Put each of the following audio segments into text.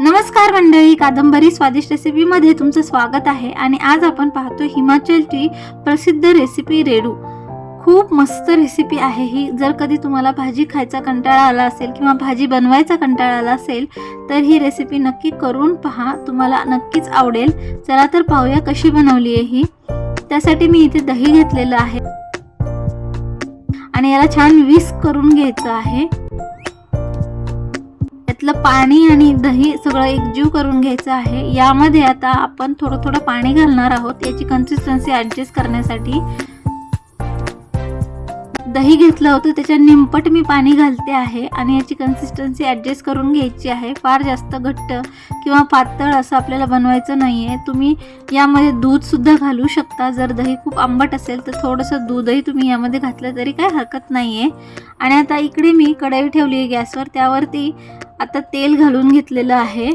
नमस्कार मंडळी कादंबरी स्वादिष्ट रेसिपीमध्ये तुमचं स्वागत आहे आणि आज आपण पाहतो हिमाचलची प्रसिद्ध रेसिपी रेडू. खूप मस्त रेसिपी आहे ही. जर कधी तुम्हाला भाजी खायचा कंटाळा आला असेल किंवा भाजी बनवायचा कंटाळा आला असेल तर ही रेसिपी नक्की करून पहा. तुम्हाला नक्कीच आवडेल. चला तर पाहूया कशी बनवली आहे ही. त्यासाठी मी इथे दही घेतलेलं आहे. आणि याला छान विस्क करून घ्यायचं आहे. त्यातलं पाणी आणि दही सगळं एकजीव करून घ्यायचं आहे. यामध्ये आता आपण थोडं थोडं पाणी घालणार आहोत. याची कन्सिस्टन्सी ॲडजस्ट करण्यासाठी दही घेतलं होतं. त्याच्या निंपट मी पाणी घालते आहे आणि याची कन्सिस्टन्सी ॲडजस्ट करून घ्यायची आहे. फार जास्त घट्ट किंवा पातळ असं आपल्याला बनवायचं नाही आहे तुम्ही यामध्ये दूधसुद्धा घालू शकता. जर दही खूप आंबट असेल तर थोडंसं दूधही तुम्ही यामध्ये घातलं तरी काय हरकत नाही आहे आणि आता इकडे मी कढई ठेवली आहे गॅसवर. त्यावरती आता तेल घालून घेतलेलं आहे.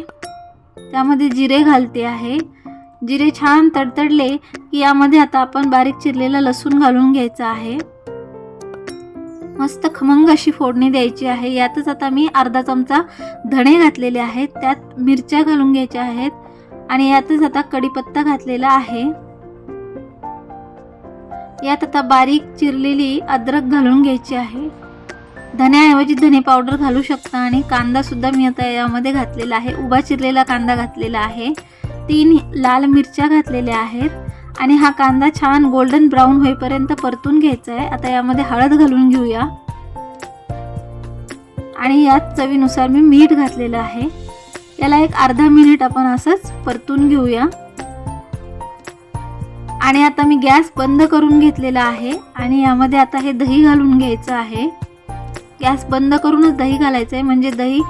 त्यामध्ये जिरे घालते आहे. जिरे छान तडतडले की यामध्ये आता आपण बारीक चिरलेलं लसूण घालून घ्यायचं आहे. मस्त खमंग अशी फोडणी द्यायची आहे. यातच आता मी अर्धा चमचा धणे घातलेले आहेत. त्यात मिरच्या घालून घ्यायच्या आहेत. आणि यातच आता कढीपत्ता घातलेला आहे. यात आता बारीक चिरलेली अद्रक घालून घ्यायची आहे. धण्याऐवजी धने पावडर घालू शकता आणि कांदासुद्धा मी आता यामध्ये घातलेला आहे. उभा चिरलेला कांदा घातलेला आहे. तीन लाल मिरच्या घातलेल्या आहेत. आणि हा कांदा छान गोल्डन ब्राऊन होईपर्यंत परतून घ्यायचा आहे. आता यामध्ये हळद घालून घेऊया. आणि यात चवीनुसार मी मीठ घातलेलं आहे. याला एक अर्धा मिनिट आपण असंच परतून घेऊया. आणि आता मी गॅस बंद करून घेतलेला आहे. आणि यामध्ये आता हे दही घालून घ्यायचं आहे. गॅस बंद करूनच दही घालायचं आहे म्हणजे दही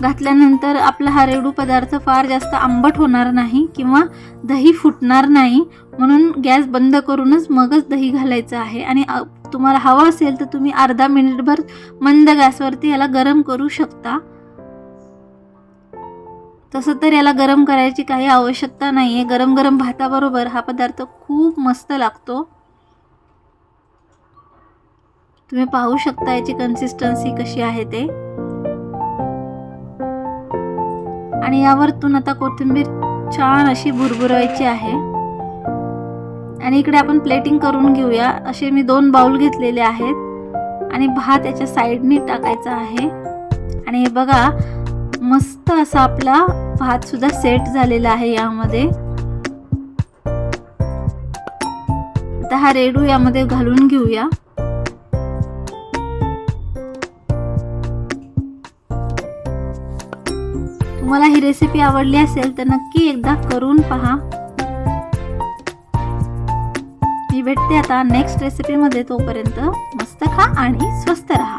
घातल्यानंतर आपला हा रेडू पदार्थ फार जास्त आंबट होणार नाही किंवा दही फुटणार नाही. म्हणून गॅस बंद करूनच मगच दही घालायचं आहे. आणि तुम्हाला हवं असेल तर तुम्ही अर्धा मिनिटभर मंद गॅसवरती याला गरम करू शकता. तसं तर याला गरम करायची काही आवश्यकता नाही आहे गरम गरम भाताबरोबर हा पदार्थ खूप मस्त लागतो. तुम्ही पाहू शकता याची कन्सिस्टन्सी कशी आहे ते. आणि यावरतून आता कोथिंबीर छान अशी भुरभुरायची आहे. आणि इकडे आपण प्लेटिंग करून घेऊया. असे मी दोन बाउल घेतलेले आहेत. आणि भात याच्या साईडने टाकायचा आहे. आणि हे बघा मस्त असा आपला भात सुद्धा सेट झालेला आहे यामध्ये. आता हा रेडू यामध्ये घालून घेऊया. तुम्हाला ही रेसिपी आवडली असेल तर नक्की एकदा करून पहा. मी भेटते आता नेक्स्ट रेसिपीमध्ये तोपर्यंत मस्त खा आणि स्वस्त राहा.